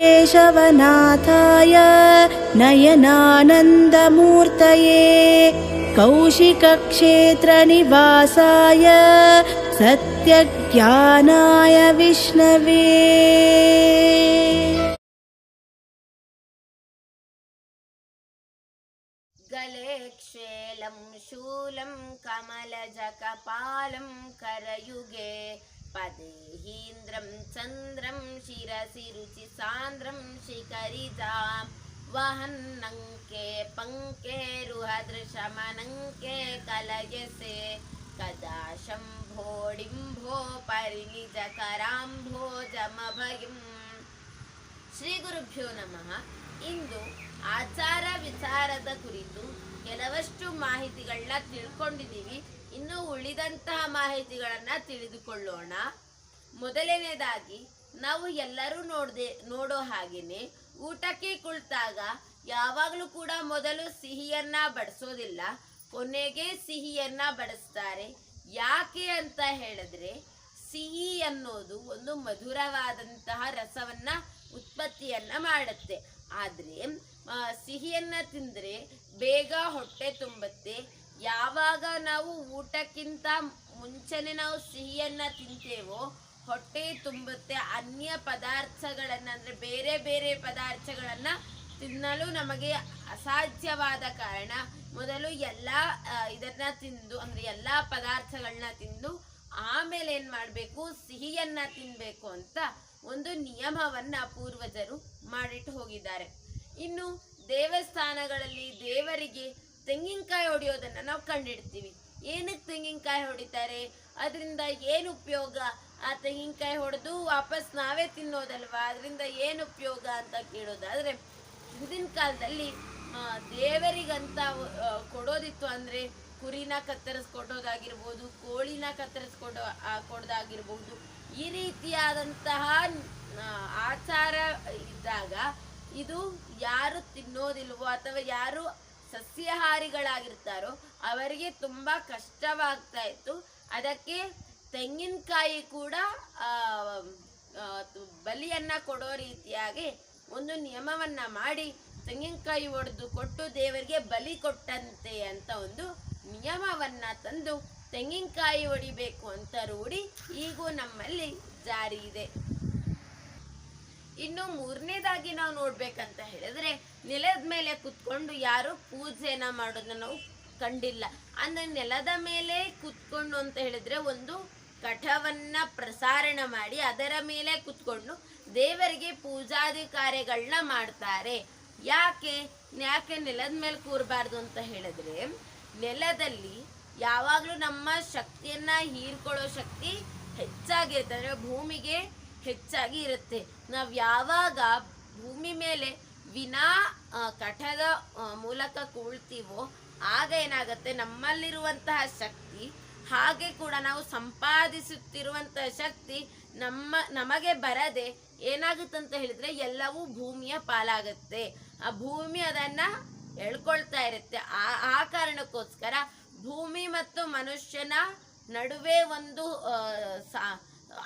केशवनाथाय नयनानन्दमूर्तये कौशिकक्षेत्रनिवासाय सत्यज्ञानाय विष्णवे। गले क्षेलं शूलं कमलजकपालं करयुगे पदेहीन्द्रं चन्द्रं शिरसि रुचिसान्द्रं शिखरिजां वहन्नङ्के पङ्के रुहदृशमनङ्के कलयसे कदा शम्भोडिम्भो परिनिजकराम्भोजमभयम् ಶ್ರೀ ಗುರುಭ್ಯೋ ನಮಃ ಇಂದು ಆಚಾರ ವಿಚಾರದ ಕುರಿತು ಕೆಲವಷ್ಟು ಮಾಹಿತಿಗಳನ್ನ ತಿಳ್ಕೊಂಡಿದ್ದೀವಿ ಇನ್ನು ಉಳಿದಂತಹ ಮಾಹಿತಿಗಳನ್ನ ತಿಳಿದುಕೊಳ್ಳೋಣ ಮೊದಲನೇದಾಗಿ, ನಾವು ಎಲ್ಲರೂ ನೋಡದೆ, ನೋಡೋ ಹಾಗೆಯೇ ಊಟಕ್ಕೆ ಕುಳಿತಾಗ ಯಾವಾಗಲೂ ಕೂಡ ಮೊದಲು ಸಿಹಿಯನ್ನ ಬಡಿಸೋದಿಲ್ಲ. ಕೊನೆಗೆ ಸಿಹಿಯನ್ನ ಬಡಿಸ್ತಾರೆ. ಯಾಕೆ ಅಂತ ಹೇಳಿದ್ರೆ, ಸಿಹಿ ಅನ್ನೋದು ಒಂದು ಮಧುರವಾದಂತಹ ರಸವನ್ನ ಉತ್ಪತ್ತಿಯನ್ನ ಮಾಡುತ್ತೆ. ಆದ್ರೆ ಸಿಹಿಯನ್ನ ತಿಂದ್ರೆ ಬೇಗ ಹೊಟ್ಟೆ ತುಂಬುತ್ತೆ. ಯಾವಾಗ ನಾವು ಊಟಕ್ಕಿಂತ ಮುಂಚೆನೆ ನಾವು ಸಿಹಿಯನ್ನ ತಿಂತೇವೋ ಹೊಟ್ಟೆ ತುಂಬುತ್ತೆ, ಅನ್ಯ ಪದಾರ್ಥಗಳನ್ನು ಅಂದರೆ ಬೇರೆ ಬೇರೆ ಪದಾರ್ಥಗಳನ್ನು ತಿನ್ನಲು ನಮಗೆ ಅಸಾಧ್ಯವಾದ ಕಾರಣ ಮೊದಲು ಎಲ್ಲ ಇದನ್ನ ತಿಂದು, ಅಂದರೆ ಎಲ್ಲ ಪದಾರ್ಥಗಳನ್ನ ತಿಂದು ಆಮೇಲೆ ಏನು ಮಾಡಬೇಕು, ಸಿಹಿಯನ್ನು ತಿನ್ನಬೇಕು ಅಂತ ಒಂದು ನಿಯಮವನ್ನು ಪೂರ್ವಜರು ಮಾಡಿಟ್ಟು ಹೋಗಿದ್ದಾರೆ. ಇನ್ನು ದೇವಸ್ಥಾನಗಳಲ್ಲಿ ದೇವರಿಗೆ ತೆಂಗಿನಕಾಯಿ ಹೊಡೆಯೋದನ್ನು ನಾವು ಕಂಡಿಡ್ತೀವಿ. ಏನಕ್ಕೆ ತೆಂಗಿನಕಾಯಿ ಹೊಡಿತಾರೆ? ಅದರಿಂದ ಏನು ಉಪಯೋಗ? ಆ ತೆಂಗಿನಕಾಯಿ ಹೊಡೆದು ವಾಪಸ್ ನಾವೇ ತಿನ್ನೋದಲ್ವಾ? ಅದರಿಂದ ಏನು ಉಪಯೋಗ ಅಂತ ಕೇಳೋದಾದರೆ, ಹಿಂದಿನ ಕಾಲದಲ್ಲಿ ದೇವರಿಗಂತ ಕೊಡೋದಿತ್ತು ಅಂದ್ರೆ ಕುರಿನ ಕತ್ತರಿಸ್ಕೊಡೋದಾಗಿರ್ಬೋದು ಕೋಳಿನ ಕತ್ತರಿಸ್ಕೊಡೋ ಕೊಡೋದಾಗಿರ್ಬೋದು, ಈ ರೀತಿಯಾದಂತಹ ಆಚಾರ ಇದ್ದಾಗ ಇದು ಯಾರು ತಿನ್ನೋದಿಲ್ವೋ ಅಥವಾ ಯಾರು ಸಸ್ಯಾಹಾರಿಗಳಾಗಿರ್ತಾರೋ ಅವರಿಗೆ ತುಂಬಾ ಕಷ್ಟವಾಗ್ತಾ ಇತ್ತು. ಅದಕ್ಕೆ ತೆಂಗಿನಕಾಯಿ ಕೂಡ ಬಲಿಯನ್ನ ಕೊಡೋ ರೀತಿಯಾಗಿ ಒಂದು ನಿಯಮವನ್ನ ಮಾಡಿ ತೆಂಗಿನಕಾಯಿ ಒಡೆದು ಕೊಟ್ಟು ದೇವರಿಗೆ ಬಲಿ ಕೊಟ್ಟಂತೆ ಅಂತ ಒಂದು ನಿಯಮವನ್ನ ತಂದು ತೆಂಗಿನಕಾಯಿ ಹೊಡಿಬೇಕು ಅಂತ ರೂಢಿ ಈಗೂ ನಮ್ಮಲ್ಲಿ ಜಾರಿ ಇದೆ. ಇನ್ನು ಮೂರನೇದಾಗಿ ನಾವು ನೋಡ್ಬೇಕಂತ ಹೇಳಿದ್ರೆ ನೆಲದ ಮೇಲೆ ಕುತ್ಕೊಂಡು ಯಾರು ಪೂಜೆನ ಮಾಡೋದನ್ನ ನಾವು ಕಂಡಿಲ್ಲ. ಅಂದ್ರೆ ನೆಲದ ಮೇಲೆ ಕುತ್ಕೊಂಡು ಅಂತ ಹೇಳಿದ್ರೆ ಒಂದು ಕಠವನ್ನ ಪ್ರಸಾರಣ ಮಾಡಿ ಅದರ ಮೇಲೆ ಕುತ್ಕೊಂಡು ದೇವರಿಗೆ ಪೂಜಾದಿ ಕಾರ್ಯಗಳನ್ನ ಮಾಡ್ತಾರೆ. ಯಾಕೆ? ಯಾಕೆ ನೆಲದ ಮೇಲೆ ಕೂರಬಾರ್ದು ಅಂತ ಹೇಳಿದ್ರೆ, ನೆಲದಲ್ಲಿ ಯಾವಾಗಲೂ ನಮ್ಮ ಶಕ್ತಿಯನ್ನ ಹೀರ್ಕೊಳ್ಳೋ ಶಕ್ತಿ ಹೆಚ್ಚಾಗಿರುತ್ತೆ. ಅಂದರೆ ಭೂಮಿಗೆ ಹೆಚ್ಚಾಗಿ ಇರುತ್ತೆ. ನಾವು ಯಾವಾಗ ಭೂಮಿ ಮೇಲೆ ವಿನಾ ಕಠದ ಮೂಲಕ ಕೂಳ್ತೀವೋ, ಆಗ ಏನಾಗುತ್ತೆ? ನಮ್ಮಲ್ಲಿರುವಂತಹ ಶಕ್ತಿ ಹಾಗೆ ಕೂಡ ನಾವು ಸಂಪಾದಿಸುತ್ತಿರುವಂತಹ ಶಕ್ತಿ ನಮ್ಮ, ನಮಗೆ ಬರದೆ ಏನಾಗುತ್ತಂತ ಹೇಳಿದ್ರೆ ಎಲ್ಲವೂ ಭೂಮಿಯ ಪಾಲಾಗುತ್ತೆ. ಆ ಭೂಮಿ ಅದನ್ನ ಎಳ್ಕೊಳ್ತಾ ಇರುತ್ತೆ. ಆ ಆ ಕಾರಣಕ್ಕೋಸ್ಕರ ಭೂಮಿ ಮತ್ತು ಮನುಷ್ಯನ ನಡುವೆ ಒಂದು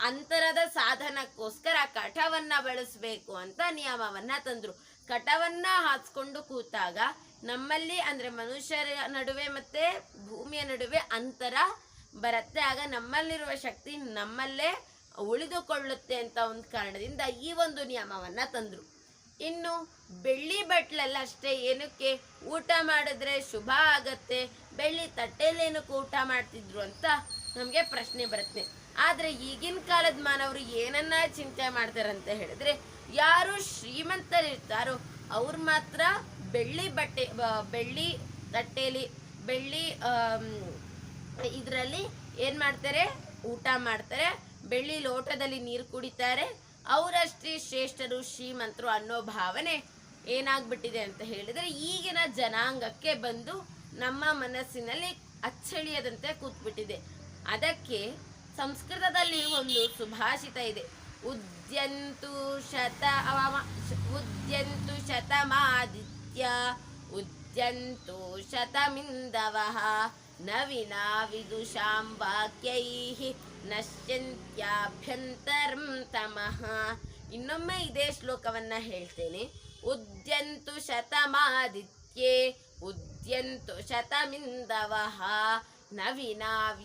ಅಂತರದ ಸಾಧನಕ್ಕೋಸ್ಕರ ಕಠವನ್ನ ಬಳಸಬೇಕು ಅಂತ ನಿಯಮವನ್ನ ತಂದ್ರು. ಕಟವನ್ನ ಹಾಸ್ಕೊಂಡು ಕೂತಾಗ ನಮ್ಮಲ್ಲಿ ಅಂದ್ರೆ ಮನುಷ್ಯರ ನಡುವೆ ಮತ್ತೆ ಭೂಮಿಯ ನಡುವೆ ಅಂತರ ಬರುತ್ತೆ. ಆಗ ನಮ್ಮಲ್ಲಿರುವ ಶಕ್ತಿ ನಮ್ಮಲ್ಲೇ ಉಳಿದುಕೊಳ್ಳುತ್ತೆ ಅಂತ ಒಂದು ಕಾರಣದಿಂದ ಈ ಒಂದು ನಿಯಮವನ್ನು ತಂದರು. ಇನ್ನು ಬೆಳ್ಳಿ ಬಟ್ಲಲ್ಲಷ್ಟೇ ಏನಕ್ಕೆ ಊಟ ಮಾಡಿದ್ರೆ ಶುಭ ಆಗತ್ತೆ, ಬೆಳ್ಳಿ ತಟ್ಟೆಯಲ್ಲಿ ಏನಕ್ಕೆ ಊಟ ಮಾಡ್ತಿದ್ರು ಅಂತ ನಮಗೆ ಪ್ರಶ್ನೆ ಬರುತ್ತೆ. ಆದರೆ ಈಗಿನ ಕಾಲದ ಮಾನವರು ಏನನ್ನ ಚಿಂತೆ ಮಾಡ್ತಾರೆ ಅಂತ ಹೇಳಿದ್ರೆ ಯಾರು ಶ್ರೀಮಂತರಿರ್ತಾರೋ ಅವ್ರು ಮಾತ್ರ ಬೆಳ್ಳಿ ಬಟ್ಟೆ ಬೆಳ್ಳಿ ತಟ್ಟೆಯಲ್ಲಿ ಬೆಳ್ಳಿ ಇದರಲ್ಲಿ ಏನು ಮಾಡ್ತಾರೆ? ಊಟ ಮಾಡ್ತಾರೆ. ಬೆಳ್ಳಿ ಲೋಟದಲ್ಲಿ ನೀರು ಕುಡಿತಾರೆ. ಅವರಷ್ಟೇ ಶ್ರೇಷ್ಠರು, ಶ್ರೀಮಂತರು ಅನ್ನೋ ಭಾವನೆ ಏನಾಗ್ಬಿಟ್ಟಿದೆ ಅಂತ ಹೇಳಿದ್ರೆ ಈಗಿನ ಜನಾಂಗಕ್ಕೆ ಬಂದು ನಮ್ಮ ಮನಸ್ಸಿನಲ್ಲಿ ಅಚ್ಚಳಿಯದಂತೆ ಕೂತ್ಬಿಟ್ಟಿದೆ. ಅದಕ್ಕೆ ಸಂಸ್ಕೃತದಲ್ಲಿ ಒಂದು ಸುಭಾಷಿತ ಇದೆ. ಉದ್ಯಂತು ಶತ ಉದ್ಯಂತು ಶತಮಾದಿತ್ಯ, ಉದ್ಯಂತು ವಿದುಷಾಂ ವಾಕ್ಯೈಃ ನಶ್ಯಂತ್ಯಾಭ್ಯಂತರಂ ತಮಃ ಇನ್ನೊಮ್ಮೆ ಇದೇ ಶ್ಲೋಕವನ್ನ ಹೇಳ್ತೇನೆ. ಉದ್ಯಂತು ಶತಮಾದಿತ್ಯೆ, ಉದ್ಯಂತು ಶತಮಿಂದವಃ ನವಿನಾ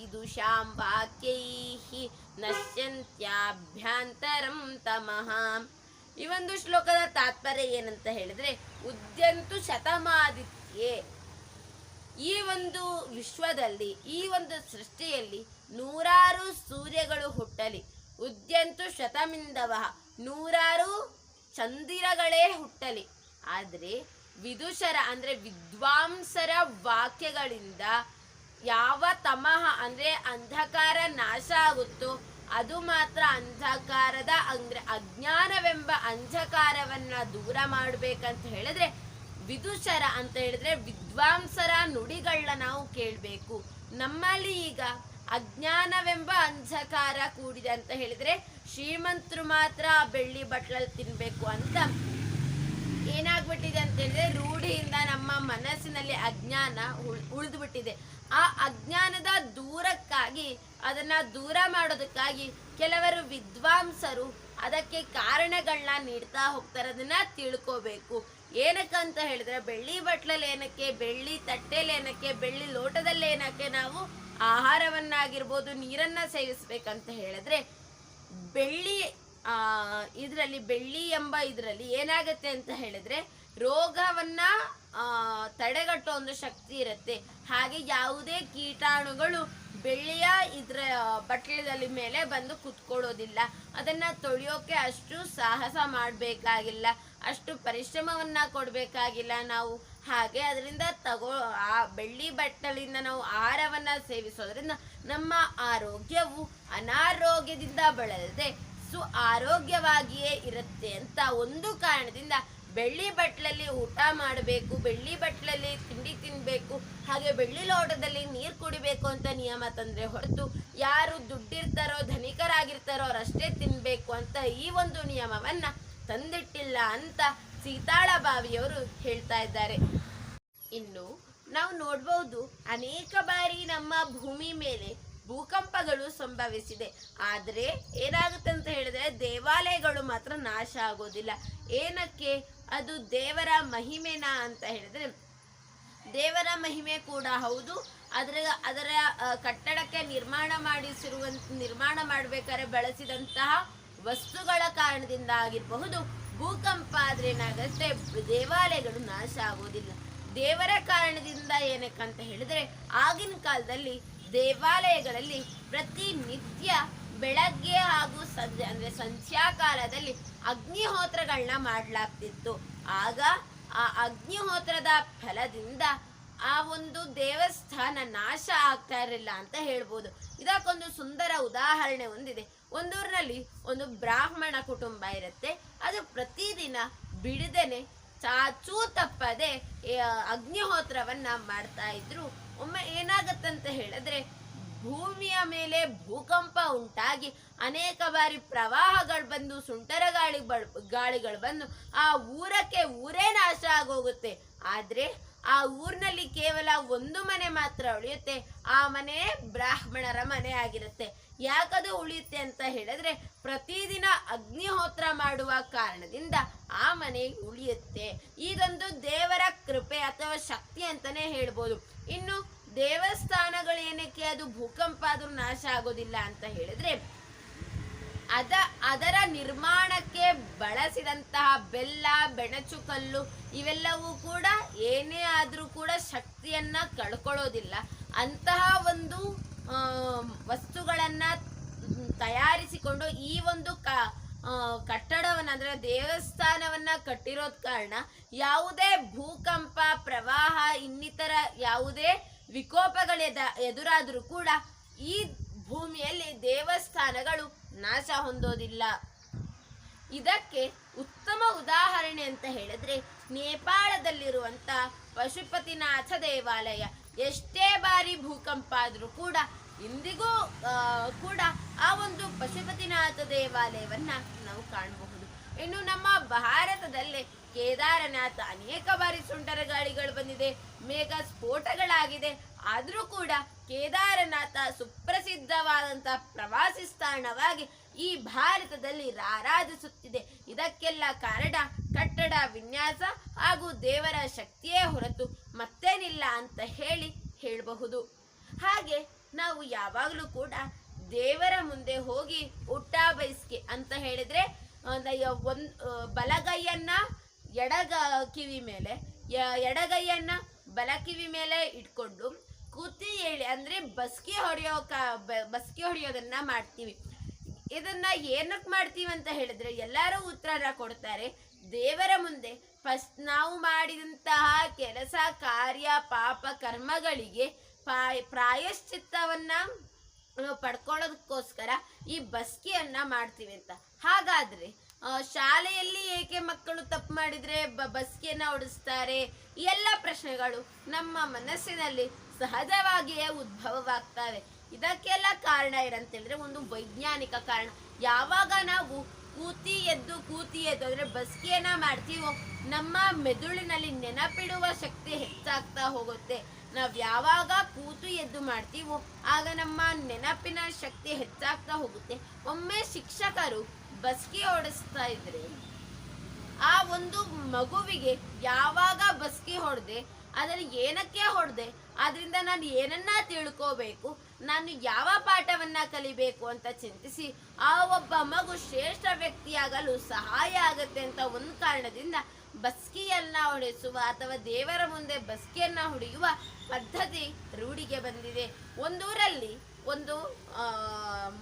ವಾಕ್ಯೈಃ, ನಶ್ಯಂತ್ಯಾಭ್ಯಂತರಂ ತಮಃ. ಈ ಒಂದು ಶ್ಲೋಕದ ತಾತ್ಪರ್ಯ ಏನಂತ ಹೇಳಿದ್ರೆ, ಉದ್ಯಂತು ಶತಮಾದಿತ್ಯೆ ಈ ಒಂದು ವಿಶ್ವದಲ್ಲಿ, ಈ ಒಂದು ಸೃಷ್ಟಿಯಲ್ಲಿ ನೂರಾರು ಸೂರ್ಯಗಳು ಹುಟ್ಟಲಿ. ಉದ್ಯಂತು ಶತಮಿಂದವ ನೂರಾರು ಚಂದಿರಗಳೇ ಹುಟ್ಟಲಿ. ಆದರೆ ವಿದುಷರ, ಅಂದರೆ ವಿದ್ವಾಂಸರ ವಾಕ್ಯಗಳಿಂದ ಯಾವ ತಮಃ ಅಂದರೆ ಅಂಧಕಾರ ನಾಶ ಆಗುತ್ತೋ, ಅದು ಮಾತ್ರ ಅಂಧಕಾರದ, ಅಂದರೆ ಅಜ್ಞಾನವೆಂಬ ಅಂಧಕಾರವನ್ನು ದೂರ ಮಾಡಬೇಕಂತ ಹೇಳಿದ್ರೆ ವಿದುಷರ ಅಂತ ಹೇಳಿದ್ರೆ ವಿದ್ವಾಂಸರ ನುಡಿಗಳನ್ನ ನಾವು ಕೇಳಬೇಕು. ನಮ್ಮಲ್ಲಿ ಈಗ ಅಜ್ಞಾನವೆಂಬ ಅಂಧಕಾರ ಕೂಡಿದೆ ಅಂತ ಹೇಳಿದ್ರೆ ಶ್ರೀಮಂತರು ಮಾತ್ರ ಬೆಳ್ಳಿ ಬಟ್ಲಲ್ಲಿ ತಿನ್ಬೇಕು ಅಂತ ಏನಾಗ್ಬಿಟ್ಟಿದೆ ಅಂತ ಹೇಳಿದ್ರೆ ರೂಢಿಯಿಂದ ನಮ್ಮ ಮನಸ್ಸಿನಲ್ಲಿ ಅಜ್ಞಾನ ಉಳಿದು ಬಿಟ್ಟಿದೆ ಆ ಅಜ್ಞಾನದ ದೂರಕ್ಕಾಗಿ, ಅದನ್ನ ದೂರ ಮಾಡೋದಕ್ಕಾಗಿ ಕೆಲವರು ವಿದ್ವಾಂಸರು ಅದಕ್ಕೆ ಕಾರಣಗಳನ್ನ ನೀಡ್ತಾ ಹೋಗ್ತಾರೆ ಅದನ್ನ ತಿಳ್ಕೋಬೇಕು. ಏನಕ್ಕಂತ ಹೇಳಿದ್ರೆ ಬೆಳ್ಳಿ ಬಟ್ಲಲ್ಲಿ ಏನಕ್ಕೆ, ಬೆಳ್ಳಿ ತಟ್ಟೆಲಿ ಏನಕ್ಕೆ, ಬೆಳ್ಳಿ ಲೋಟದಲ್ಲಿ ಏನಕ್ಕೆ ನಾವು ಆಹಾರವನ್ನಾಗಿರ್ಬೋದು, ನೀರನ್ನ ಸೇವಿಸ್ಬೇಕಂತ ಹೇಳಿದ್ರೆ ಬೆಳ್ಳಿ, ಆ, ಇದರಲ್ಲಿ ಬೆಳ್ಳಿ ಎಂಬ ಇದರಲ್ಲಿ ಏನಾಗುತ್ತೆ ಅಂತ ಹೇಳಿದ್ರೆ ರೋಗವನ್ನ ತಡೆಗಟ್ಟೋ ಒಂದು ಶಕ್ತಿ ಇರುತ್ತೆ. ಹಾಗೆ ಯಾವುದೇ ಕೀಟಾಣುಗಳು ಬೆಳ್ಳಿಯ ಇದ್ರ ಬಟ್ಲದಲ್ಲಿ ಮೇಲೆ ಬಂದು ಕುತ್ಕೊಳ್ಳೋದಿಲ್ಲ. ಅದನ್ನ ತೊಳೆಯೋಕೆ ಅಷ್ಟು ಸಾಹಸ ಮಾಡಬೇಕಾಗಿಲ್ಲ. ಅಷ್ಟು ಪರಿಶ್ರಮವನ್ನ ಕೊಡಬೇಕಾಗಿಲ್ಲ ನಾವು. ಹಾಗೆ ಅದರಿಂದ ತಗೋ, ಆ ಬೆಳ್ಳಿ ಬಟ್ಟಲಿಂದ ನಾವು ಆಹಾರವನ್ನ ಸೇವಿಸೋದ್ರಿಂದ ನಮ್ಮ ಆರೋಗ್ಯವು ಅನಾರೋಗ್ಯದಿಂದ ಬಳಲದೆ ಸು ಆರೋಗ್ಯವಾಗಿಯೇ ಇರುತ್ತೆ ಅಂತ ಒಂದು ಕಾರಣದಿಂದ ಬೆಳ್ಳಿ ಬಟ್ಲಲ್ಲಿ ಊಟ ಮಾಡಬೇಕು, ಬೆಳ್ಳಿ ಬಟ್ಲಲ್ಲಿ ತಿಂಡಿ ತಿನ್ನಬೇಕು ಹಾಗೆ ಬೆಳ್ಳಿ ಲೋಟದಲ್ಲಿ ನೀರು ಕುಡಿಬೇಕು ಅಂತ ನಿಯಮ ತಂದ್ರೆ ಹೊರತು ಯಾರು ದುಡ್ಡಿರ್ತಾರೋ, ಧನಿಕರಾಗಿರ್ತಾರೋ ಅವರಷ್ಟೇ ತಿನ್ನಬೇಕು ಅಂತ ಈ ಒಂದು ನಿಯಮವನ್ನ ತಂದಿಟ್ಟಿಲ್ಲ ಅಂತ ಸೀತಾಳ ಬಾವಿಯವರು ಹೇಳ್ತಾ ಇದ್ದಾರೆ. ಇನ್ನು ನಾವು ನೋಡ್ಬೋದು ಅನೇಕ ಬಾರಿ ನಮ್ಮ ಭೂಮಿ ಮೇಲೆ ಭೂಕಂಪಗಳು ಸಂಭವಿಸಿದೆ. ಆದರೆ ಏನಾಗುತ್ತೆ ಅಂತ ಹೇಳಿದ್ರೆ ದೇವಾಲಯಗಳು ಮಾತ್ರ ನಾಶ ಆಗೋದಿಲ್ಲ. ಏನಕ್ಕೆ? ಅದು ದೇವರ ಮಹಿಮೆನ ಅಂತ ಹೇಳಿದ್ರೆ, ದೇವರ ಮಹಿಮೆ ಕೂಡ ಹೌದು. ಅದರ ಅದರ ಕಟ್ಟಡಕ್ಕೆ ನಿರ್ಮಾಣ ಮಾಡಿಸಿರುವಂತ, ನಿರ್ಮಾಣ ಮಾಡಬೇಕಾದ್ರೆ ಬಳಸಿದಂತಹ ವಸ್ತುಗಳ ಕಾರಣದಿಂದ ಆಗಿರಬಹುದು. ಭೂಕಂಪ ಆದ್ರೆ ಏನಾಗುತ್ತೆ? ದೇವಾಲಯಗಳು ನಾಶ ಆಗೋದಿಲ್ಲ. ದೇವರ ಕಾರಣದಿಂದ ಏನಕ್ಕಂತ ಹೇಳಿದ್ರೆ, ಆಗಿನ ಕಾಲದಲ್ಲಿ ದೇವಾಲಯಗಳಲ್ಲಿ ಪ್ರತಿನಿತ್ಯ ಬೆಳಗ್ಗೆ ಹಾಗೂ ಸಂಜೆ, ಅಂದ್ರೆ ಸಂಧ್ಯಾ ಕಾಲದಲ್ಲಿ ಅಗ್ನಿಹೋತ್ರಗಳನ್ನ ಮಾಡಲಾಗ್ತಿತ್ತು. ಆಗ ಆ ಅಗ್ನಿಹೋತ್ರದ ಫಲದಿಂದ ಆ ಒಂದು ದೇವಸ್ಥಾನ ನಾಶ ಆಗ್ತಾ ಇರಲಿಲ್ಲ ಅಂತ ಹೇಳ್ಬೋದು. ಇದಕ್ಕೊಂದು ಸುಂದರ ಉದಾಹರಣೆ ಒಂದಿದೆ. ಒಂದೂರಿನಲ್ಲಿ ಒಂದು ಬ್ರಾಹ್ಮಣ ಕುಟುಂಬ ಇರುತ್ತೆ. ಅದು ಪ್ರತಿದಿನ ಬಿಡದೇನೆ ಚಾಚೂ ತಪ್ಪದೆ ಅಗ್ನಿಹೋತ್ರವನ್ನ ಮಾಡ್ತಾ ಇದ್ರು. ಒಮ್ಮೆ ಏನಾಗತ್ತಂತ ಹೇಳಿದ್ರೆ ಭೂಮಿಯ ಮೇಲೆ ಭೂಕಂಪ ಉಂಟಾಗಿ ಅನೇಕ ಬಾರಿ ಪ್ರವಾಹಗಳು ಬಂದು ಸುಂಟರ ಗಾಳಿ ಗಾಳಿಗಳು ಬಂದು ಆ ಊರಕ್ಕೆ ಊರೇ ನಾಶ ಆಗೋಗುತ್ತೆ. ಆದ್ರೆ ಆ ಊರಿನಲ್ಲಿ ಕೇವಲ ಒಂದು ಮನೆ ಮಾತ್ರ ಉಳಿಯುತ್ತೆ. ಆ ಮನೆ ಬ್ರಾಹ್ಮಣರ ಮನೆ ಆಗಿರುತ್ತೆ. ಯಾಕದು ಉಳಿಯುತ್ತೆ ಅಂತ ಹೇಳಿದ್ರೆ ಪ್ರತಿದಿನ ಅಗ್ನಿಹೋತ್ರ ಮಾಡುವ ಕಾರಣದಿಂದ ಆ ಮನೆ ಉಳಿಯುತ್ತೆ. ಇದೊಂದು ದೇವರ ಕೃಪೆ ಅಥವಾ ಶಕ್ತಿ ಅಂತಾನೆ ಹೇಳ್ಬೋದು. ಇನ್ನು ದೇವಸ್ಥಾನಗಳೇನಕ್ಕೆ ಅದು ಭೂಕಂಪ ಆದರೂ ನಾಶ ಆಗೋದಿಲ್ಲ ಅಂತ ಹೇಳಿದ್ರೆ, ಅದ, ಅದರ ನಿರ್ಮಾಣಕ್ಕೆ ಬಳಸಿದಂತಹ ಬೆಲ್ಲ, ಬೆಣಚು ಕಲ್ಲು ಇವೆಲ್ಲವೂ ಕೂಡ ಏನೇ ಆದರೂ ಕೂಡ ಶಕ್ತಿಯನ್ನ ಕಳ್ಕೊಳ್ಳೋದಿಲ್ಲ. ಅಂತಹ ಒಂದು ವಸ್ತುಗಳನ್ನ ತಯಾರಿಸಿಕೊಂಡು ಈ ಒಂದು ಕ ಕಟ್ಟಡವನ್ನ ಅಂದ್ರೆ ದೇವಸ್ಥಾನವನ್ನ ಕಟ್ಟಿರೋದ್ ಕಾರಣ ಯಾವುದೇ ಭೂಕಂಪ, ಪ್ರವಾಹ, ಇನ್ನಿತರ ಯಾವುದೇ ವಿಕೋಪಗಳೆದ ಎದುರಾದರೂ ಕೂಡ ಈ ಭೂಮಿಯಲ್ಲಿ ದೇವಸ್ಥಾನಗಳು ನಾಶ ಹೊಂದೋದಿಲ್ಲ. ಇದಕ್ಕೆ ಉತ್ತಮ ಉದಾಹರಣೆ ಅಂತ ಹೇಳಿದ್ರೆ ನೇಪಾಳದಲ್ಲಿರುವಂತ ಪಶುಪತಿನಾಥ ದೇವಾಲಯ. ಎಷ್ಟೇ ಬಾರಿ ಭೂಕಂಪ ಆದರೂ ಕೂಡ ಇಂದಿಗೂ ಕೂಡ ಆ ಒಂದು ಪಶುಪತಿನಾಥ ದೇವಾಲಯವನ್ನ ನಾವು ಕಾಣಬಹುದು. ಇನ್ನು ನಮ್ಮ ಭಾರತದಲ್ಲಿ ಕೇದಾರನಾಥ ಅನೇಕ ಬಾರಿ ಸುಂಟರ ಗಾಳಿಗಳು ಬಂದಿದೆ ಮೇಘ ಸ್ಫೋಟಗಳಾಗಿದೆ. ಆದರೂ ಕೂಡ ಕೇದಾರನಾಥ ಸುಪ್ರಸಿದ್ಧವಾದಂತಹ ಪ್ರವಾಸಿ ಸ್ಥಾನವಾಗಿ ಈ ಭಾರತದಲ್ಲಿ ರಾರಾಜಿಸುತ್ತಿದೆ. ಇದಕ್ಕೆಲ್ಲ ಕಾರಣ ಕಟ್ಟಡ, ವಿನ್ಯಾಸ ಹಾಗೂ ದೇವರ ಶಕ್ತಿಯೇ ಹೊರತು ಮತ್ತೇನಿಲ್ಲ ಅಂತ ಹೇಳಿ ಹೇಳಬಹುದು. ಹಾಗೆ ನಾವು ಯಾವಾಗಲೂ ಕೂಡ ದೇವರ ಮುಂದೆ ಹೋಗಿ ಊಟ ಬಯಸ್ಕೆ ಅಂತ ಹೇಳಿದ್ರೆ ಒಂದು ಬಲಗೈಯನ್ನ ಎಡಗ ಕಿವಿ ಮೇಲೆ ಎಡಗೈಯನ್ನ ಬಲ ಕಿವಿ ಮೇಲೆ ಇಟ್ಕೊಂಡು ಕೂತಿ ಹೇಳಿ, ಅಂದ್ರೆ ಬಸ್ಕಿ ಹೊಡೆಯೋ ಕ ಬಸ್ಕಿ ಹೊಡೆಯೋದನ್ನ ಮಾಡ್ತೀವಿ. ಇದನ್ನ ಏನಕ್ಕೆ ಮಾಡ್ತೀವಿ ಅಂತ ಹೇಳಿದ್ರೆ ಎಲ್ಲರೂ ಉತ್ತರ ಕೊಡ್ತಾರೆ. ದೇವರ ಮುಂದೆ ಫಸ್ಟ್ ನಾವು ಮಾಡಿದಂತಹ ಕೆಲಸ, ಕಾರ್ಯ, ಪಾಪ, ಕರ್ಮಗಳಿಗೆ ಪಾಯ್ ಪ್ರಾಯಶ್ಚಿತ್ತವನ್ನ ಪಡ್ಕೊಳ್ಳೋದಕ್ಕೋಸ್ಕರ ಈ ಬಸ್ಕಿಯನ್ನ ಮಾಡ್ತೀವಿ ಅಂತ. ಹಾಗಾದ್ರೆ ಶಾಲೆಯಲ್ಲಿ ಏಕೆ ಮಕ್ಕಳು ತಪ್ಪು ಮಾಡಿದ್ರೆ ಬ, ಬಸ್ಕಿಯನ್ನ ಓಡಿಸ್ತಾರೆ? ಎಲ್ಲ ಪ್ರಶ್ನೆಗಳು ನಮ್ಮ ಮನಸ್ಸಿನಲ್ಲಿ ಸಹಜವಾಗಿಯೇ ಉದ್ಭವವಾಗ್ತವೆ. ಇದಕ್ಕೆಲ್ಲ ಕಾರಣ ಏನಂತೇಳಿದ್ರೆ ಒಂದು ವೈಜ್ಞಾನಿಕ ಕಾರಣ. ಯಾವಾಗ ನಾವು ಕೂತಿ ಎದ್ದು ಕೂತಿ ಎದ್ದು, ಅಂದ್ರೆ ಬಸ್ಕಿಯನ್ನ ಮಾಡ್ತೀವೋ, ನಮ್ಮ ಮೆದುಳಿನಲ್ಲಿ ನೆನಪಿಡುವ ಶಕ್ತಿ ಹೆಚ್ಚಾಗ್ತಾ ಹೋಗುತ್ತೆ. ನಾವು ಯಾವಾಗ ಕೂತು ಎದ್ದು ಮಾಡ್ತೀವೋ, ಆಗ ನಮ್ಮ ನೆನಪಿನ ಶಕ್ತಿ ಹೆಚ್ಚಾಗ್ತಾ ಹೋಗುತ್ತೆ. ಒಮ್ಮೆ ಶಿಕ್ಷಕರು ಬಸ್ಕಿ ಓಡಿಸ್ತಾ ಇದ್ರೆ, ಆ ಒಂದು ಮಗುವಿಗೆ ಯಾವಾಗ ಬಸ್ಕಿ ಹೊಡೆದೆ, ಅದನ್ನು ಏನಕ್ಕೆ ಹೊಡೆದೆ ಅದರಿಂದ ನಾನು ಏನನ್ನ ತಿಳ್ಕೋಬೇಕು, ನಾನು ಯಾವ ಪಾಠವನ್ನ ಕಲಿಬೇಕು ಅಂತ ಚಿಂತಿಸಿ, ಆ ಒಬ್ಬ ಮಗು ಶ್ರೇಷ್ಠ ವ್ಯಕ್ತಿಯಾಗಲು ಸಹಾಯ ಆಗುತ್ತೆ ಅಂತ ಒಂದು ಕಾರಣದಿಂದ ಬಸ್ಕಿಯನ್ನ ಹೊಡೆಸುವ ಅಥವಾ ದೇವರ ಮುಂದೆ ಬಸ್ಕಿಯನ್ನ ಹೊಡೆಯುವ ಪದ್ಧತಿ ರೂಢಿಗೆ ಬಂದಿದೆ. ಒಂದೂರಲ್ಲಿ ಒಂದು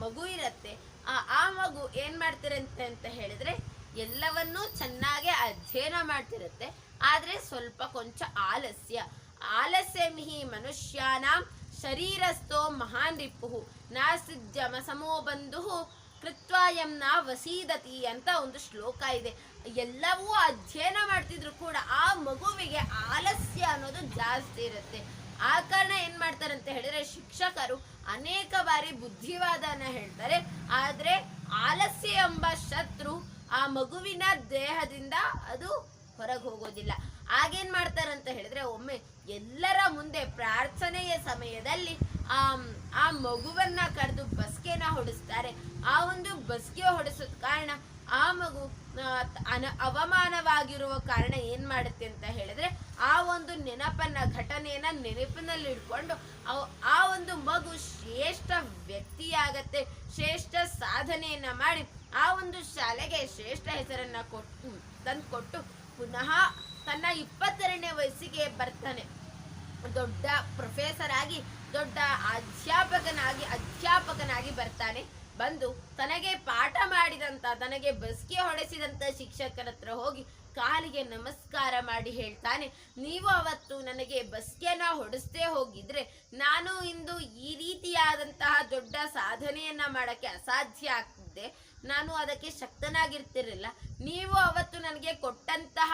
ಮಗು ಇರತ್ತೆ. ಆ ಮಗು ಏನ್ ಮಾಡ್ತಿರಂತೆ ಅಂತ ಹೇಳಿದ್ರೆ ಎಲ್ಲವನ್ನೂ ಚೆನ್ನಾಗಿ ಅಧ್ಯಯನ ಮಾಡ್ತಿರುತ್ತೆ. ಆದರೆ ಸ್ವಲ್ಪ ಕೊಂಚ ಆಲಸ್ಯ. ಆಲಸ್ಯ ಮನುಷ್ಯಾನ ಶರೀರಸ್ಥೋ ಮಹಾನ್ ರಿಪ್ಪುಹು. ನಾಸಿದ್ಯಮ ಸಮೋ ಬಂಧು ಕೃತ್ವಾಯಂ ವಸೀದತಿ ಅಂತ ಒಂದು ಶ್ಲೋಕ ಇದೆ. ಎಲ್ಲವೂ ಅಧ್ಯಯನ ಮಾಡ್ತಿದ್ರು ಕೂಡ ಆ ಮಗುವಿಗೆ ಆಲಸ್ಯ ಅನ್ನೋದು ಜಾಸ್ತಿ ಇರುತ್ತೆ. ಆ ಕಾರಣ ಏನ್ ಮಾಡ್ತಾರೆ ಅಂತ ಹೇಳಿದ್ರೆ ಶಿಕ್ಷಕರು ಅನೇಕ ಬಾರಿ ಬುದ್ಧಿವಾದನ ಹೇಳ್ತಾರೆ. ಆದ್ರೆ ಆಲಸ್ಯ ಎಂಬ ಶತ್ರು ಆ ಮಗುವಿನ ದೇಹದಿಂದ ಅದು ಹೊರಗೆ ಹೋಗೋದಿಲ್ಲ. ಆಗೇನ್ ಮಾಡ್ತಾರಂತ ಹೇಳಿದ್ರೆ ಒಮ್ಮೆ ಎಲ್ಲರ ಮುಂದೆ ಪ್ರಾರ್ಥನೆಯ ಸಮಯದಲ್ಲಿ ಆ ಆ ಮಗುವನ್ನ ಕರೆದು ಬಸ್ಗೆನ ಹೊಡಿಸ್ತಾರೆ. ಆ ಒಂದು ಬಸ್ಗೆ ಹೊಡಿಸೋದ್ ಕಾರಣ ಆ ಮಗು ಅನ, ಅವಮಾನವಾಗಿರುವ ಕಾರಣ ಏನ್ ಮಾಡುತ್ತೆ ಅಂತ ಹೇಳಿದ್ರೆ ಆ ಒಂದು ನೆನಪನ್ನ, ಘಟನೆಯನ್ನ ನೆನಪಿನಲ್ಲಿ ಇಟ್ಕೊಂಡು ಆ ಒಂದು ಮಗು ಶ್ರೇಷ್ಠ ವ್ಯಕ್ತಿಯಾಗತ್ತೆ, ಶ್ರೇಷ್ಠ ಸಾಧನೆಯನ್ನ ಮಾಡಿ ಆ ಒಂದು ಶಾಲೆಗೆ ಶ್ರೇಷ್ಠ ಹೆಸರನ್ನ ಕೊಟ್ಟು ತಂದು ಕೊಟ್ಟು ಪುನಃ ತನ್ನ ಇಪ್ಪತ್ತೆರಡನೇ ವಯಸ್ಸಿಗೆ ಬರ್ತಾನೆ. ದೊಡ್ಡ ಪ್ರೊಫೆಸರ್ ಆಗಿ, ದೊಡ್ಡ ಅಧ್ಯಾಪಕನಾಗಿ ಅಧ್ಯಾಪಕನಾಗಿ ಬರ್ತಾನೆ. ಬಂದು ತನಗೆ ಪಾಠ ಮಾಡಿದಂತ, ತನಗೆ ಬಸ್ಗೆ ಹೊಡೆಸಿದಂತ ಶಿಕ್ಷಕರ ಹತ್ರ ಹೋಗಿ ಕಾಲಿಗೆ ನಮಸ್ಕಾರ ಮಾಡಿ ಹೇಳ್ತಾನೆ, ನೀವು ಅವತ್ತು ನನಗೆ ಬಸ್ಗೆನ ಹೊಡೆಸ್ದೇ ಹೋಗಿದ್ರೆ ನಾನು ಇಂದು ಈ ರೀತಿಯಾದಂತಹ ದೊಡ್ಡ ಸಾಧನೆಯನ್ನ ಮಾಡಕ್ಕೆ ಅಸಾಧ್ಯ ಆಗ್ತಿದ್ದೆ ನಾನು ಅದಕ್ಕೆ ಶಕ್ತನಾಗಿರ್ತಿರಲಿಲ್ಲ. ನೀವು ಅವತ್ತು ನನಗೆ ಕೊಟ್ಟಂತಹ